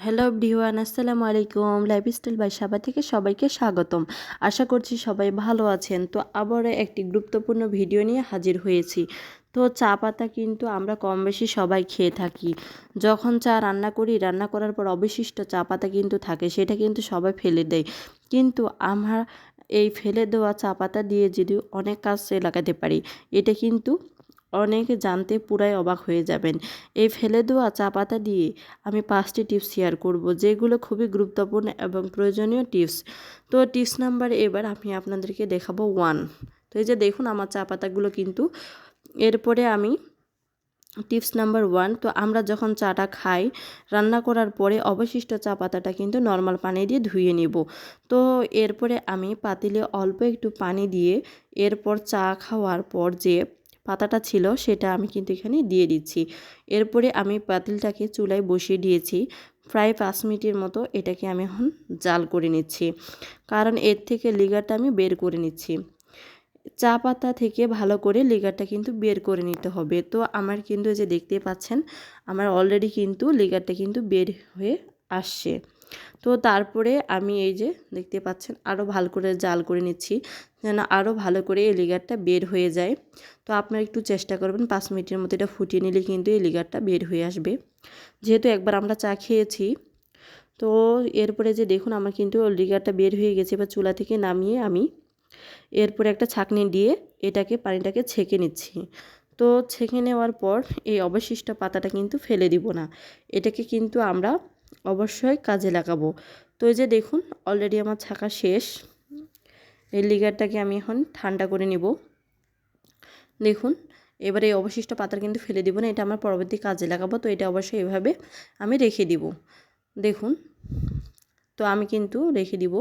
Hello everyone, আসসালামু আলাইকুম। Lifestyle by সাবা থেকে সবাইকে স্বাগতম। আশা করছি সবাই ভালো আছেন। তো আবারও একটি গুরুত্বপূর্ণ ভিডিও নিয়ে হাজির হয়েছি। তো চা পাতা কিন্তু আমরা কম বেশি সবাই খেয়ে থাকি। যখন চা রান্না করি, রান্না করার পর অবশিষ্ট চা পাতা কিন্তু থাকে, সেটা কিন্তু সবাই ফেলে দেয়। কিন্তু আমরা এই ফেলে দেওয়া চা পাতা দিয়ে যদি অনেক কাজ লাগাতে পারি, এটা কিন্তু অনেকে জানতে পুরাই অবাক হয়ে যাবেন। এই ফেলে দেওয়া চা পাতা দিয়ে আমি পাঁচটি টিপস শেয়ার করব, যেগুলো খুবই গুরুত্বপূর্ণ এবং প্রয়োজনীয় টিপস। তো টিপস নাম্বার এবার আমি আপনাদেরকে দেখাবো ওয়ান। তো এই যে দেখুন আমার চা পাতাগুলো কিন্তু, এরপরে আমি টিপস নাম্বার ওয়ান, তো আমরা যখন চাটা খাই, রান্না করার পরে অবশিষ্ট চা পাতাটা কিন্তু নর্মাল পানি দিয়ে ধুয়ে নিব। তো এরপরে আমি পাতিলে অল্প একটু পানি দিয়ে এরপর চা খাওয়ার পর যে পাতাটা ছিল সেটা আমি কিন্তু এখানে দিয়ে দিচ্ছি। এরপরে আমি পাতিলটাকে চুলায় বসিয়ে দিয়েছি। প্রায় পাঁচ মিনিটের মতো এটাকে আমি এখন জাল করে নিচ্ছি। কারণ এর থেকে লিগারটা আমি বের করে নিচ্ছি। চা পাতা থেকে ভালো করে লিগারটা কিন্তু বের করে নিতে হবে। তো আমার কিন্তু যে দেখতে পাচ্ছেন, আমার অলরেডি কিন্তু লিগারটা কিন্তু বের হয়ে আসছে। তো তারপরে আমি এই যে দেখতে পাচ্ছেন আরও ভালো করে জাল করে নিচ্ছি, যেন আরও ভালো করে এই লিগারটা বের হয়ে যায়। তো আপনারা একটু চেষ্টা করবেন পাঁচ মিনিটের মতো এটা ফুটিয়ে নিলে কিন্তু এই লিগারটা বের হয়ে আসবে। যেহেতু একবার আমরা চা খেয়েছি, তো এরপরে যে দেখুন আমার কিন্তু লিগারটা বের হয়ে গেছে এবার চুলা থেকে নামিয়ে আমি এরপরে একটা ছাকনি দিয়ে এটাকে পানিটাকে ছেঁকে নিচ্ছি। তো ছেঁকে নেওয়ার পর এই অবশিষ্ট পাতাটা কিন্তু ফেলে দিব না। এটাকে কিন্তু আমরা অবশ্যই কাজে লাগাবো। তো এই যে দেখুন অলরেডি আমার ছাকা শেষ। এই লিগারটাকে আমি এখন ঠান্ডা করে নিব। দেখুন, এবারে এই অবশিষ্ট পাতার কিন্তু ফেলে দিব না, এটা আমার পরবর্তী কাজে লাগাবো, তো এটা অবশ্যই এভাবে আমি রেখে দিব। দেখুন, তো আমি কিন্তু রেখে দিব।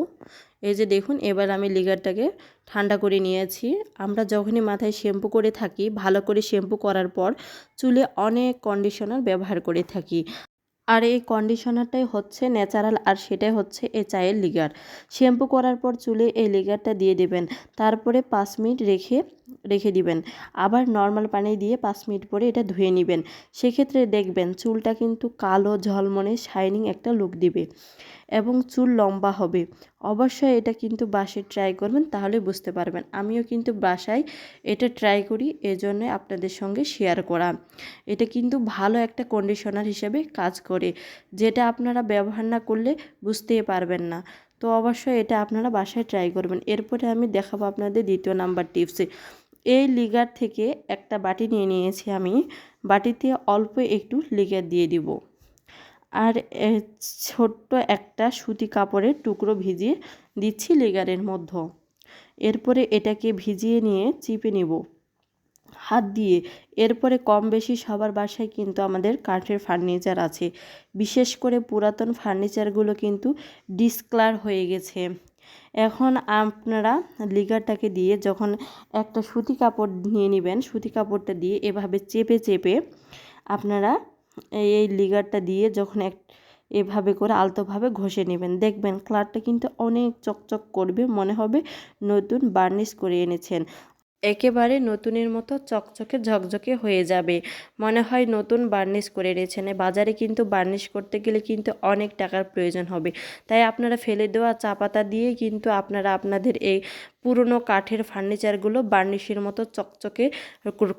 এই যে দেখুন, এবার আমি লিগারটাকে ঠান্ডা করে নিয়েছি। আমরা যখনই মাথায় শ্যাম্পু করে থাকি, ভালো করে শ্যাম্পু করার পর চুলে অনেক কন্ডিশনার ব্যবহার করে থাকি। আর এই কন্ডিশনারটাই হচ্ছে ন্যাচারাল আর সেটাই হচ্ছে এই চায়ের লিগার। শ্যাম্পু করার পর চুলে এই লিগারটা দিয়ে দেবেন। তারপরে পাঁচ মিনিট রেখে রেখে দিবেন। আবার নর্মাল পানি দিয়ে পাঁচ মিনিট পরে এটা ধুয়ে নেবেন। সেক্ষেত্রে দেখবেন চুলটা কিন্তু কালো ঝলমনে শাইনিং একটা লুক দিবে এবং চুল লম্বা হবে। অবশ্যই এটা কিন্তু বাসায় ট্রাই করবেন, তাহলে বুঝতে পারবেন। আমিও কিন্তু বাসায় এটা ট্রাই করি এজন্য আপনাদের সঙ্গে শেয়ার করা। এটা কিন্তু ভালো একটা কন্ডিশনার হিসেবে কাজ করে। যেটা আপনারা ব্যবহার না করলে বুঝতেই পারবেন না। তো অবশ্যই এটা আপনারা বাসায় ট্রাই করবেন। এরপরে আমি দেখাবো আপনাদের দ্বিতীয় নাম্বার টিপসে এই লিগার থেকে একটা বাটি নিয়ে নিয়েছি আমি। বাটিতে অল্প একটু লিগার দিয়ে দিব। আর ছোট্ট একটা সুতি কাপড়ের টুকরো ভিজিয়ে দিচ্ছি লিগারের মধ্যে। এরপরে এটাকে ভিজিয়ে নিয়ে চিপে নিব। হাত দিয়ে। এরপরে কম বেশি সবার বাসায় কিন্তু আমাদের কাঠের ফার্নিচার আছে। বিশেষ করে পুরাতন ফার্নিচারগুলো কিন্তু ডিসক্লার হয়ে গেছে। এখন আপনারা লিগারটাকে দিয়ে যখন একটা সুতি কাপড় নিয়ে নেবেন, সুতি কাপড়টা দিয়ে এভাবে চেপে চেপে আপনারা এই লিগারটা দিয়ে যখন এক, এভাবে করে আলতোভাবে ঘষে নেবেন। দেখবেন কালারটা কিন্তু অনেক চকচক করবে, মনে হবে নতুন বার্নিশ করে এনেছেন। একেবারে নতুনের মতো চকচকে ঝকঝকে হয়ে যাবে। মনে হয় নতুন বার্নিশ করে এনেছেন। বাজারে কিন্তু বার্নিশ করতে গেলে কিন্তু অনেক টাকার প্রয়োজন হবে। তাই আপনারা ফেলে দেওয়া চা পাতা দিয়ে কিন্তু আপনারা আপনাদের এই পুরনো কাঠের ফার্নিচারগুলো বার্নিশের মতো চকচকে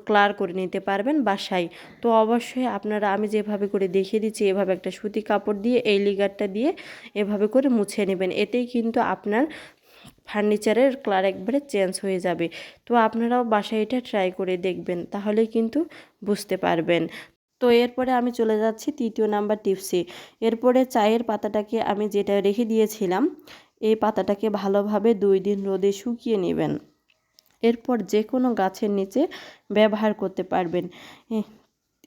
ক্লার করে নিতে পারবেন বাসায়। তো অবশ্যই আপনারা, আমি যেভাবে করে দেখিয়ে দিচ্ছি, এভাবে একটা সুতি কাপড় দিয়ে, এই লিগারটা দিয়ে এভাবে করে মুছে নেবেন। এতেই কিন্তু আপনার ফার্নিচারের কালার একবারে চেঞ্জ হয়ে যাবে। তো আপনারাও বাসায় এটা ট্রাই করে দেখবেন, তাহলে কিন্তু বুঝতে পারবেন। তো এরপরে আমি চলে যাচ্ছি তৃতীয় নাম্বার টিপসে এরপরে চায়ের পাতাটাকে আমি যেটা রেখে দিয়েছিলাম, এই পাতাটাকে ভালোভাবে দুই দিন রোদে শুকিয়ে নেবেন। এরপর যে কোনো গাছের নিচে ব্যবহার করতে পারবেন।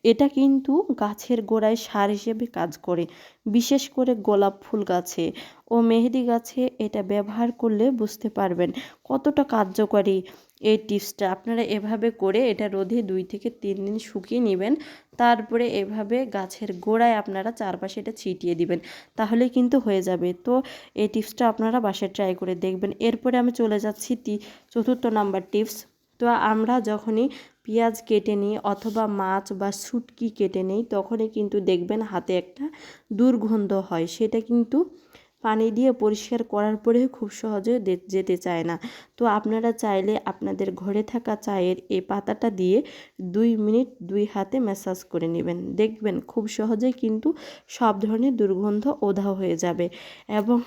এটা কিন্তু গাছের গোড়ায় সার হিসেবে কাজ করে, বিশেষ করে গোলাপ ফুল গাছে ও মেহেদি গাছে এটা ব্যবহার করলে বুঝতে পারবেন কতটা কার্যকরী। এই টিপসটা আপনারা এভাবে করে এটা রোদে দুই থেকে তিন দিন শুকিয়ে নেবেন, তারপরে এভাবে গাছের গোড়ায় আপনারা চারপাশে এটা ছিটিয়ে দিবেন তাহলে কিন্তু হয়ে যাবে। তো এই টিপসটা আপনারা বাসায় ট্রাই করে দেখবেন। এরপরে আমি চলে যাচ্ছি চতুর্থ নাম্বার টিপস। তো আমরা যখনই পেঁয়াজ কেটে নিই অথবা মাছ বা শুটকি কেটে নিই, তখনই কিন্তু দেখবেন হাতে একটা দুর্গন্ধ হয়। সেটা কিন্তু পানি দিয়ে পরিষ্কার করার পরেও খুব সহজে যেতে চায় না। তো আপনারা চাইলে আপনাদের ঘরে থাকা চায়ের এই পাতাটা দিয়ে দুই মিনিট দুই হাতে ম্যাসাজ করে নেবেন। দেখবেন খুব সহজেই কিন্তু সব ধরনের দুর্গন্ধ ওধা হয়ে যাবে। এবং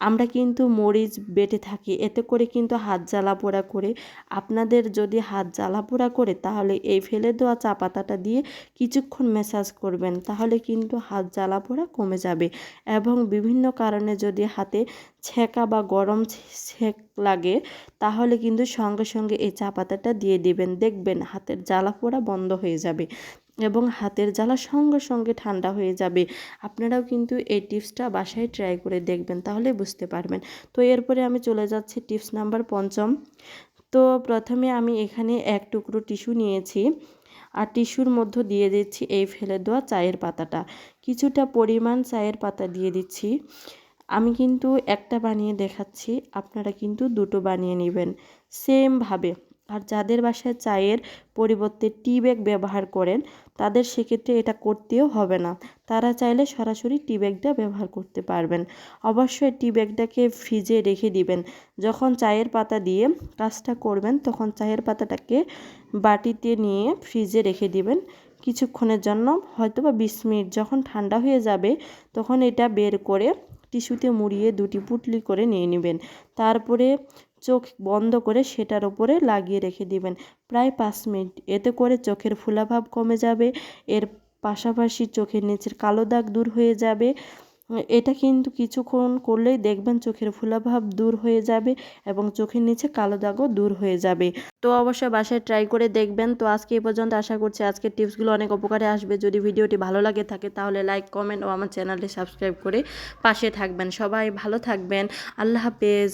আমরা কিন্তু মরিচ বেটে থাকি। এতে করে কিন্তু হাত জ্বালা পোড়া করে। আপনাদের যদি হাত জ্বালা পোড়া করে, তাহলে এই ফেলে দেওয়া চা পাতাটা দিয়ে কিছুক্ষণ ম্যাসাজ করবেন। তাহলে কিন্তু হাত জ্বালা পোড়া কমে যাবে এবং বিভিন্ন কারণে যদি হাতে ছেঁকা বা গরম ছেঁক লাগে, তাহলে কিন্তু সঙ্গে সঙ্গে এই চা পাতাটা দিয়ে দিবেন। দেখবেন হাতের জ্বালা পোড়া বন্ধ হয়ে যাবে। এবং হাতের জ্বালা সঙ্গে সঙ্গে ঠান্ডা হয়ে যাবে। আপনারাও কিন্তু এই টিপসটা বাসায় ট্রাই করে দেখবেন তাহলে বুঝতে পারবেন। তো এরপরে আমি চলে যাচ্ছি টিপস নাম্বার পঞ্চম। তো প্রথমে আমি এখানে এক টুকরো টিস্যু নিয়েছি আর টিস্যুর মধ্যে দিয়ে দিচ্ছি এই ফেলে দেওয়া চায়ের পাতাটা। কিছুটা পরিমাণ চায়ের পাতা দিয়ে দিচ্ছি। আমি কিন্তু একটা বানিয়ে দেখাচ্ছি, আপনারা কিন্তু দুটো বানিয়ে নেবেন। সেমভাবে আর যাদের বাসায় চায়ের পরিবর্তে টি ব্যাগ ব্যবহার করেন, তাদের সেক্ষেত্রে এটা করতেও হবে না। তারা চাইলে সরাসরি টি ব্যাগটা ব্যবহার করতে পারবেন। অবশ্যই টি ব্যাগটাকে ফ্রিজে রেখে দিবেন। যখন চায়ের পাতা দিয়ে কাজটা করবেন, তখন চায়ের পাতাটাকে বাটিতে নিয়ে ফ্রিজে রেখে দিবেন। কিছুক্ষণের জন্য হয়তো বা বিশ মিনিট। যখন ঠান্ডা হয়ে যাবে, তখন এটা বের করে টিস্যুতে মুড়িয়ে দুটি পুটলি করে নিয়ে নেবেন। তারপরে চোখ বন্ধ করে সেটার ওপরে লাগিয়ে রেখে দিবেন। প্রায় পাঁচ মিনিট। এতে করে চোখের ফুলাভাব কমে যাবে, এর পাশাপাশি চোখের নিচের কালো দাগ দূর হয়ে যাবে। এটা কিন্তু কিছুক্ষণ করলেই দেখবেন চোখের ফুলাভাব দূর হয়ে যাবে এবং চোখের নিচে কালো দাগও দূর হয়ে যাবে। তো অবশ্যই বাসায় ট্রাই করে দেখবেন। তো আজকে এই পর্যন্ত আশা করছি আজকের টিপসগুলো অনেক উপকারে আসবে। যদি ভিডিওটি ভালো লাগে থাকে তাহলে লাইক, কমেন্ট ও আমার চ্যানেলটি সাবস্ক্রাইব করে পাশে থাকবেন। সবাই ভালো থাকবেন। আল্লাহ হাফেজ।